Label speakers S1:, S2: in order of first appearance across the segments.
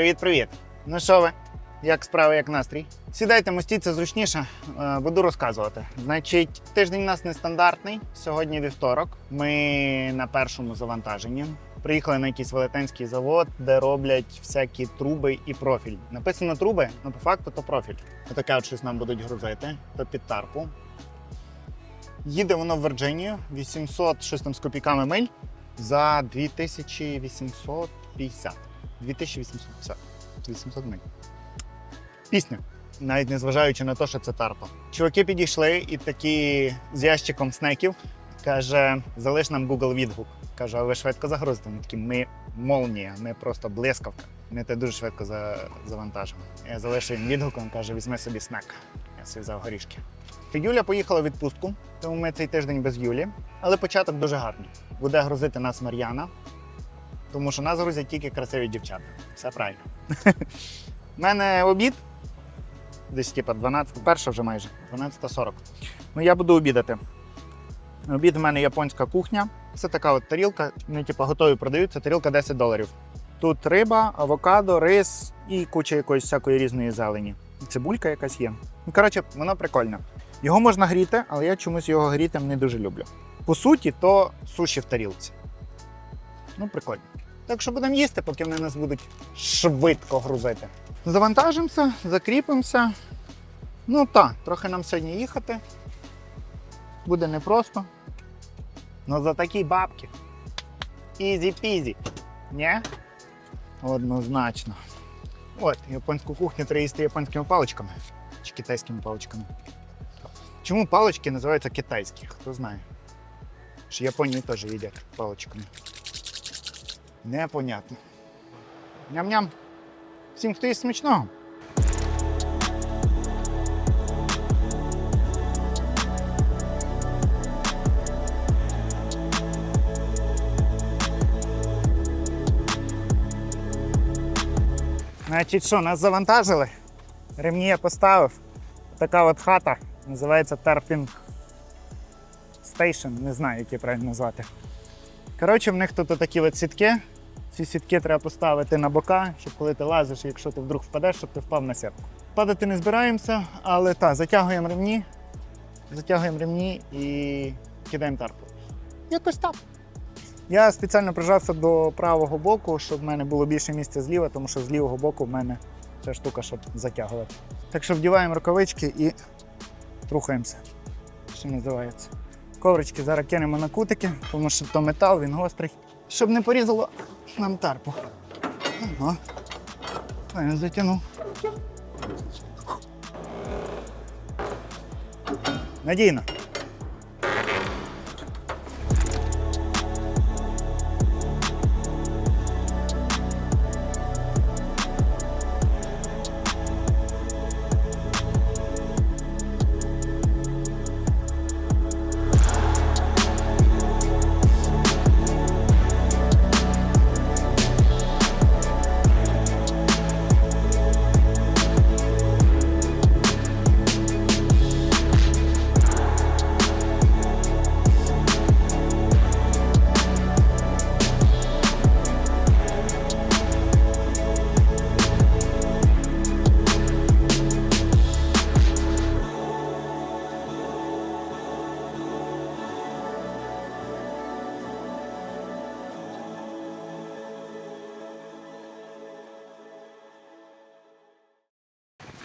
S1: Привіт-привіт! Ну що ви? Як справи, як настрій? Сідайте, мостіться зручніше, е, буду розказувати. Значить, тиждень у нас нестандартний. Сьогодні вівторок. Ми на першому завантаженні. Приїхали на якийсь велетенський завод, де роблять всякі труби і профіль. Написано труби, але по факту то профіль. Отаке от щось нам будуть грузити, то під тарпу. Їде воно в Вірджинію, 800 щось там з копійками миль за 2850. 2850. 800 миль. Пісня. Навіть не зважаючи на те, що це тарпа. Чуваки підійшли і такі з ящиком снеків. Каже, залиш нам Google відгук. Каже, а ви швидко загрузите? Ми такі, ми молнія, ми просто блискавка. Ми те дуже швидко завантажимо. Я залишив їм відгук, він каже, візьми собі снек. Я собі взяв горішки. Юля поїхала в відпустку, тому ми цей тиждень без Юлі. Але початок дуже гарний. Буде грузити нас Мар'яна, тому що нас грузять тільки красиві дівчата. Все правильно. У мене обід. Десь типа 12, перша вже майже, 12.40. Ну я буду обідати. Обід в мене японська кухня. Це така от тарілка, вони типа готові продаються, тарілка 10 доларів. Тут риба, авокадо, рис і куча якоїсь всякої різної зелені. Цибулька якась є. Ну, коротше, воно прикольне. Його можна гріти, але я чомусь його гріти не дуже люблю. По суті, то суші в тарілці. Ну, прикольно. Так що будемо їсти, поки вони нас будуть швидко грузити. Завантажимося, закріпимося. Ну так, трохи нам сьогодні їхати. Буде непросто. Но за такі бабки. Ізі-пізі. Ні? Однозначно. От, японську кухню треба їсти японськими паличками чи китайськими паличками. Чому палички називаються китайські? Хто знає? Що Японії теж їдять паличками. Непонятно. Ням-ням. Всім, хто їсть смачного. Значить, що, нас завантажили. Ремні я поставив. Така от хата. Називається Tarping Station. Не знаю, як її правильно назвати. Коротше, в них тут такі от сітки. Ці сітки треба поставити на бока, щоб коли ти лазиш, якщо ти вдруг впадеш, щоб ти впав на сітку. Падати не збираємося, але так, затягуємо ремні, затягуємо ремні і кидаємо тарпу. Якось так. Я спеціально прижався до правого боку, щоб в мене було більше місця зліва, тому що з лівого боку в мене ця штука, щоб затягувати. Так що вдіваємо рукавички і рухаємося. Що називається. Коврички зараз кинемо на кутики, тому що то метал, він гострий. Щоб не порізало нам тарпу. Ага. Він затягнув. Надійно.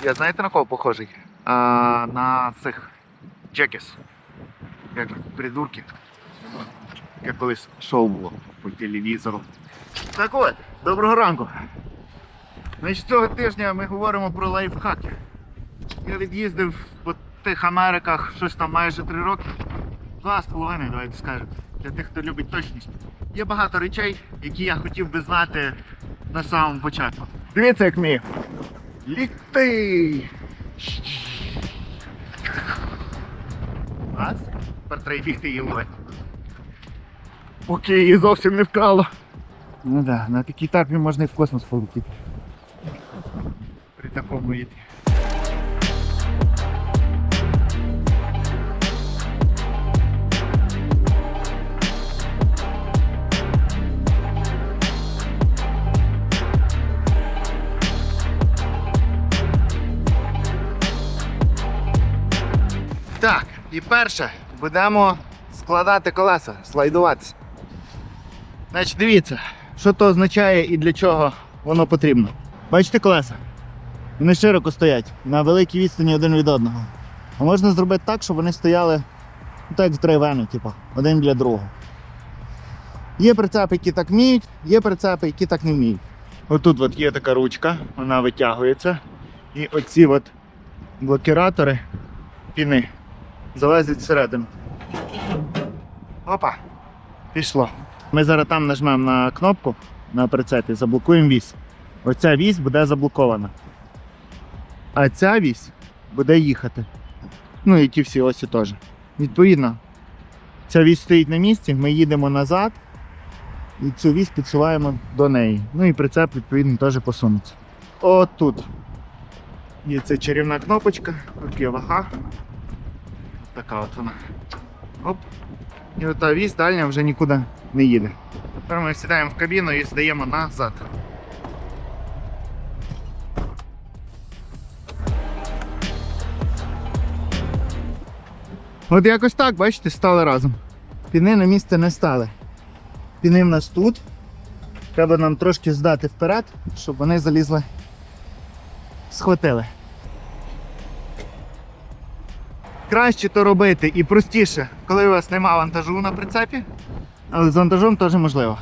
S1: Я знаєте на кого похожий? А, на цих Джекіс. Як придурки. Як колись шоу було по телевізору. Так от, доброго ранку. Значить, цього тижня ми говоримо про лайфхаки. Я від'їздив по тих Америках щось там майже три роки. Два з половиною, давайте скажемо. Для тих, хто любить точність. Є багато речей, які я хотів би знати на самому початку. Дивіться, як вмію. Лікти! Раз. Тепер треба бігти її ловити. Поки її зовсім не вкало. Ну так, да, на такій тарпі можна і в космос полетіти. При такому їді. Так, і перше, будемо складати колеса, слайдуватися. Значить, дивіться, що то означає і для чого воно потрібно. Бачите колеса? Вони широко стоять на великій відстані один від одного. А можна зробити так, щоб вони стояли ну, так в драйвену, типу, один біля другого. Є прицепи, які так вміють, є прицепи, які так не вміють. Отут от є така ручка, вона витягується. І оці от блокіратори піни залазять всередину. Опа! Пішло. Ми зараз там нажмемо на кнопку на прицепі, заблокуємо вісь. Оця вісь буде заблокована. А ця вісь буде їхати. Ну і ті всі осі теж. Відповідно, ця вісь стоїть на місці, ми їдемо назад і цю вісь підсуваємо до неї. Ну і прицеп, відповідно, теж посунеться. От тут є ця чарівна кнопочка, тут вага. Така от вона. Оп. І ота вісь дальня вже нікуди не їде. Тепер ми сідаємо в кабіну і здаємо назад. От якось так, бачите, стали разом. Піни на місце не стали. Піни в нас тут. Треба нам трошки здати вперед, щоб вони залізли, схватили. Краще то робити і простіше, коли у вас нема вантажу на прицепі, але з вантажом теж можливо.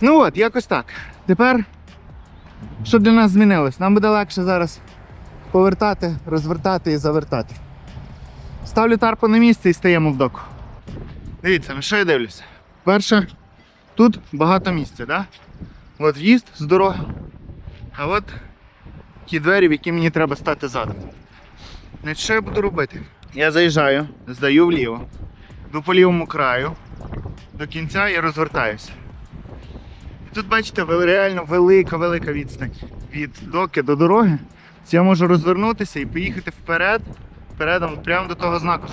S1: Ну от, якось так. Тепер, що для нас змінилось? Нам буде легше зараз повертати, розвертати і завертати. Ставлю тарпу на місце і стаємо в доку. Дивіться, на що я дивлюся. Перше, тут багато місця, да? От в'їзд з дороги. А от ті двері, в які мені треба стати задом. Значить, що я буду робити? Я заїжджаю, здаю вліво, йду по лівому краю, до кінця і розвертаюся. І тут, бачите, реально велика-велика відстань від доки до дороги. Я можу розвернутися і поїхати вперед, впередом прямо до того знаку.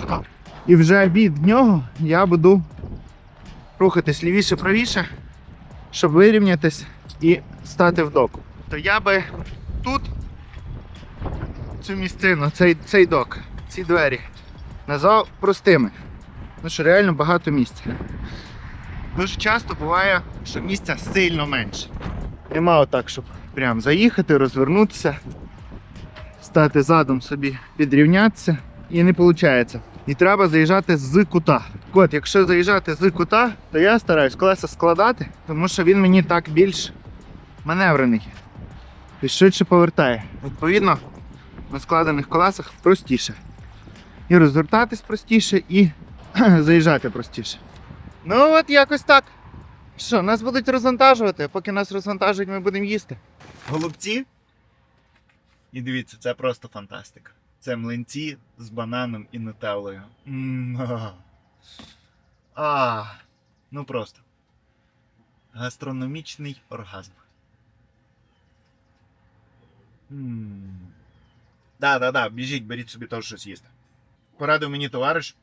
S1: І вже від нього я буду рухатись лівіше, правіше, щоб вирівнятись і стати в доку. То я би тут цю місцину, цей, цей док, ці двері назвав простими. Ну що реально багато місця. Дуже часто буває, що місця сильно менше. Нема отак, щоб прям заїхати, розвернутися, стати задом собі, підрівнятися і не виходить. І треба заїжджати з кута. От, якщо заїжджати з кута, то я стараюсь колеса складати, тому що він мені так більш маневрений і швидше повертає. Відповідно, на складених колесах простіше. І розвертатись простіше, і заїжджати простіше. Ну от якось так. Що, нас будуть розвантажувати, поки нас розвантажують, ми будемо їсти. Голубці. І дивіться, це просто фантастика. Це млинці з бананом і нутеллою. А. А, ну просто. Гастрономічний оргазм. Да, да, да, біжіть, беріть собі теж щось їсти. Порадив мені товариш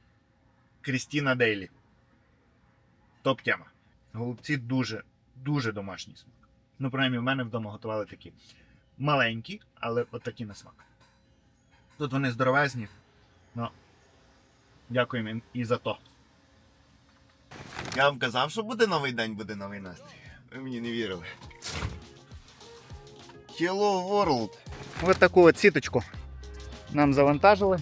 S1: Крістіна Дейлі. Топ-тема. Голубці дуже, дуже домашній смак. Ну, принаймні, в мене вдома готували такі маленькі, але от такі на смак. Тут вони здоровезні. Ну, дякуємо їм і за то. Я вам казав, що буде новий день, буде новий настрій. Ви мені не вірили. Hello World! Ось таку от сіточку нам завантажили.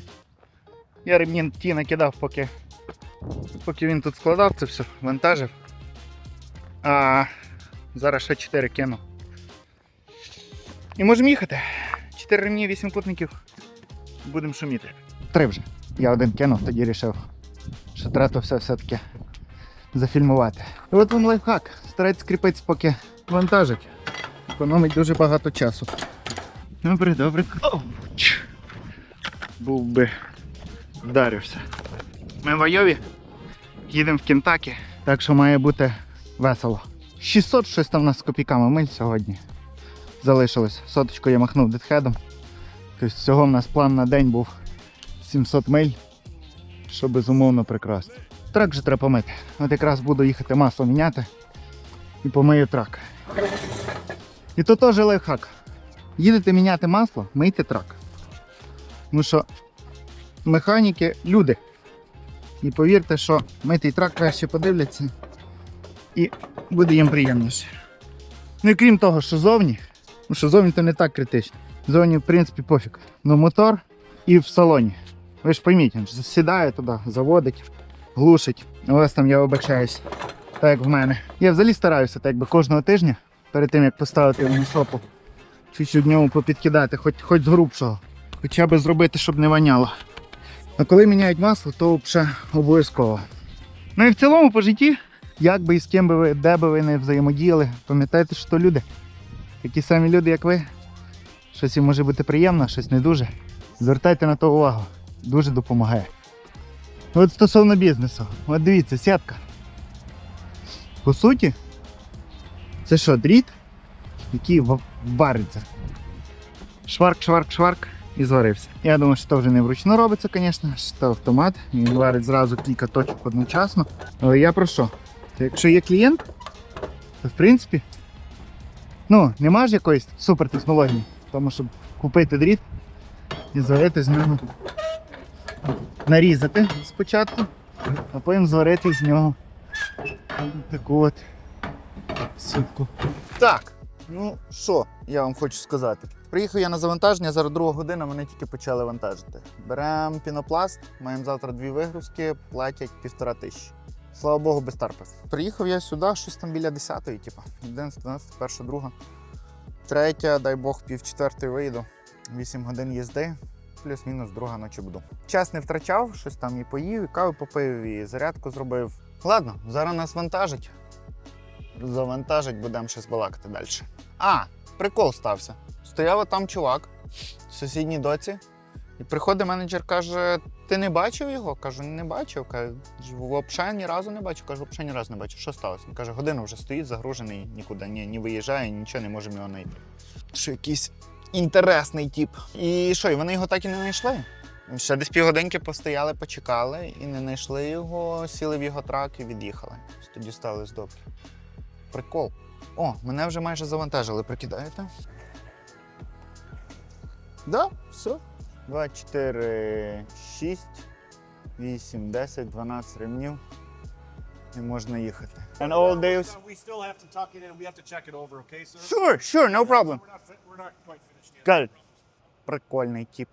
S1: Я ремні ті накидав, поки, поки він тут складав це все, вантажив. А зараз ще 4 кину. І можемо їхати. 4 ремні, 8 путників. Будемо шуміти. Три вже. Я один кинув, тоді вирішив, що треба все все-таки зафільмувати. І от вам лайфхак. Старайтесь кріпитися, поки вантажить. Економить дуже багато часу. Добре, добре. Був би вдарився. Ми в Айові їдемо в Кентакі, так що має бути весело. 600 щось там у нас з копійками миль сьогодні. Залишилось. Соточку я махнув дедхедом. Тобто всього в нас план на день був 700 миль, що безумовно прекрасно. Трак же треба помити. От якраз буду їхати масло міняти і помию трак. І то теж лайфхак. Їдете міняти масло, мийте трак. Тому що механіки люди. І повірте, що митий трак краще подивляться і буде їм приємніше. Ну і крім того, що зовні, ну що зовні то не так критично. Зовні, в принципі, пофіг. Ну мотор і в салоні. Ви ж пойміть, він сідає туди, заводить, глушить. Вас там я обачаюсь, так як в мене. Я взагалі стараюся так якби кожного тижня, перед тим як поставити його шопу, чуть-чуть в ньому попідкидати, хоч, хоч з грубшого. Хоча б зробити, щоб не воняло. А коли міняють масло, то вже обов'язково. Ну і в цілому по житті, як би і з ким би ви, де би ви не взаємодіяли, пам'ятайте, що то люди. Такі самі люди, як ви. Щось їм може бути приємно, щось не дуже. Звертайте на то увагу. Дуже допомагає. От стосовно бізнесу. От дивіться, сітка. По суті, це що, дріт, який вариться. Шварк, шварк, шварк і зварився. Я думаю, що це вже не вручну робиться, звісно, що це автомат. Він варить зразу кілька точок одночасно. Але я про що? Якщо є клієнт, то в принципі, ну, нема ж якоїсь супертехнології, тому щоб купити дріт і зварити з нього. Нарізати спочатку, а потім зварити з нього таку от сітку. Так, ну що я вам хочу сказати. Приїхав я на завантаження, зараз друга година, мене тільки почали вантажити. Беремо пінопласт, маємо завтра дві вигрузки, платять півтора тисячі. Слава Богу, без тарпів. Приїхав я сюди, щось там біля 10-ї, типу. 11, 12, перша, друга. Третя, дай Бог, пів четвертої вийду. 8 годин їзди, плюс-мінус друга ночі буду. Час не втрачав, щось там і поїв, і каву попив, і зарядку зробив. Ладно, зараз нас вантажить. Завантажить, будемо щось балакати далі. А, прикол стався. Стояв там чувак в сусідній доці, і приходить менеджер, каже: Ти не бачив його? Кажу, не бачив. Каже, взагалі ні разу не бачив. Кажу, взагалі ні разу не бачив. Що сталося? Він каже, годину вже стоїть, загружений, нікуди ні, ні виїжджає, нічого не можемо його знайти. Що якийсь інтересний тип. І що, і вони його так і не знайшли? Ще десь півгодинки постояли, почекали і не знайшли його, сіли в його трак і від'їхали. Тоді стали з добки. Прикол. О, мене вже майже завантажили, прикидаєте? Да, все. 2, 4, 6, 8, 10, 12 ремнів. І можна їхати. And all days.
S2: We still have to tuck it in. We have to check it over, okay, sir?
S1: Sure, sure, no problem.
S2: We're not, we're not quite finished yet.
S1: Прикольний тип.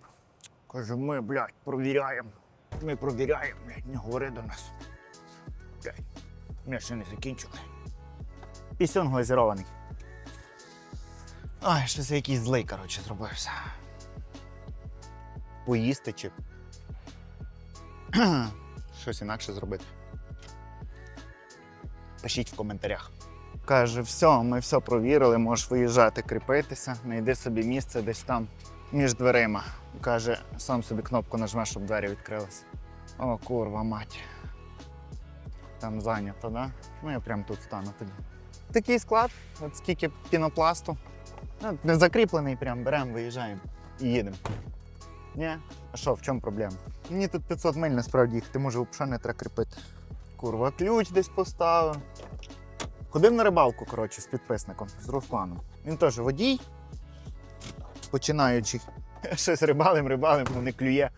S1: Каже, ми, блядь, провіряємо. Ми провіряємо, блядь, не говори до нас. Блядь, ми ще не закінчили. Пісюн глазірований. Ой, щось я якийсь злий, коротше, зробився. Поїсти чи. Щось інакше зробити. Пишіть в коментарях. Каже, все, ми все провірили, можеш виїжджати, кріпитися, знайди собі місце десь там між дверима. Каже, сам собі кнопку нажмеш, щоб двері відкрилися. О, курва, мать. Там зайнято, да? Ну я прямо тут стану тоді. Такий склад, от скільки пінопласту. Ну, не закріплений, прям беремо, виїжджаємо і їдемо. Ні? А що, в чому проблема? Мені тут 500 миль насправді їхати, може взагалі не треба кріпити. Курва, ключ десь поставив. Ходив на рибалку, коротше, з підписником, з Русланом. Він теж водій, починаючи. Щось рибалим, рибалим, не клює.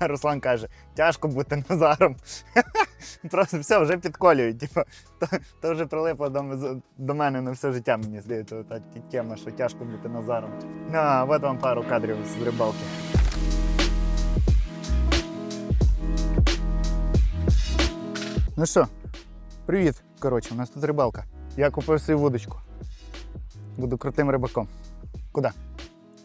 S1: Руслан каже, тяжко бути Назаром. Просто все вже підколюють. Типу, то, то вже прилипло до, до мене на все життя, мені здається, та тема, що тяжко бути Назаром. А, от вам пару кадрів з рибалки. Ну що, привіт. Коротше, у нас тут рибалка. Я купив свою вудочку. Буду крутим рибаком. Куди?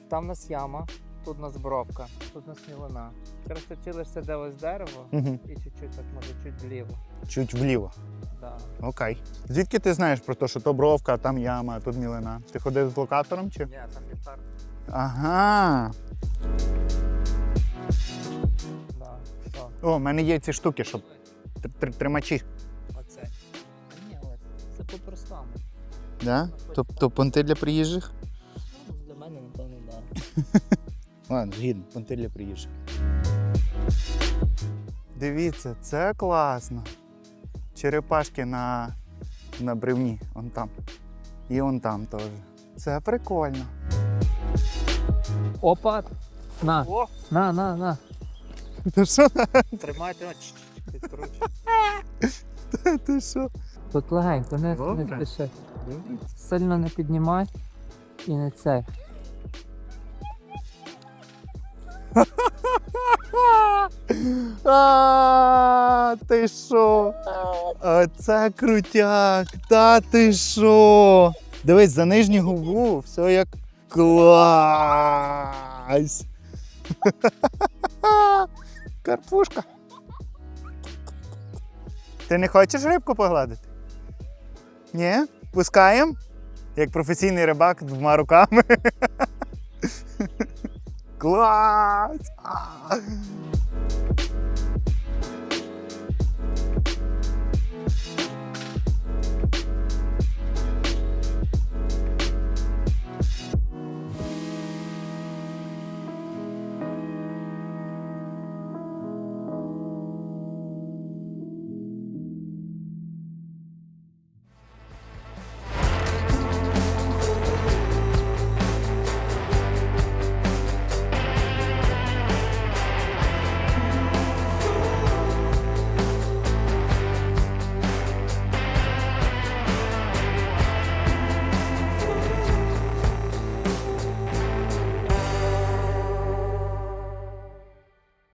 S3: Там у нас яма, тут у нас бровка, тут у нас мілина. Якраз ти цілишся де ось дерево
S1: Угу.
S3: і чуть-чуть так може чуть вліво.
S1: Чуть вліво.
S3: Да.
S1: Окей. Звідки ти знаєш про те, що то бровка, а там яма, а тут мілина? Ти ходив з локатором чи?
S3: Ні, там ліхтар.
S1: Ага.
S3: Да. Що?
S1: О, в мене є ці штуки, щоб тр- тр- тримачі.
S3: Оце. А ні, ось. Це по-простому.
S1: Да? Тобто понти для приїжджих?
S3: Ну, для мене, напевно, да.
S1: Ладно, згідно, понти для приїжджих. Дивіться, це класно. Черепашки на, на бревні, он там. І он там теж. Це прикольно.
S3: Опа! На,
S1: О,
S3: на, на, на.
S1: Ти що?
S3: Тримай, тримай.
S1: Ти що?
S3: Тут легенько, не, не спіши. Сильно не піднімай і не це.
S1: А, ти що? Оце крутяк. Та ти що? Дивись, за нижню губу все як клас. Карпушка. Ти не хочеш рибку погладити? Ні? Пускаємо? Як професійний рибак двома руками. Клас! А!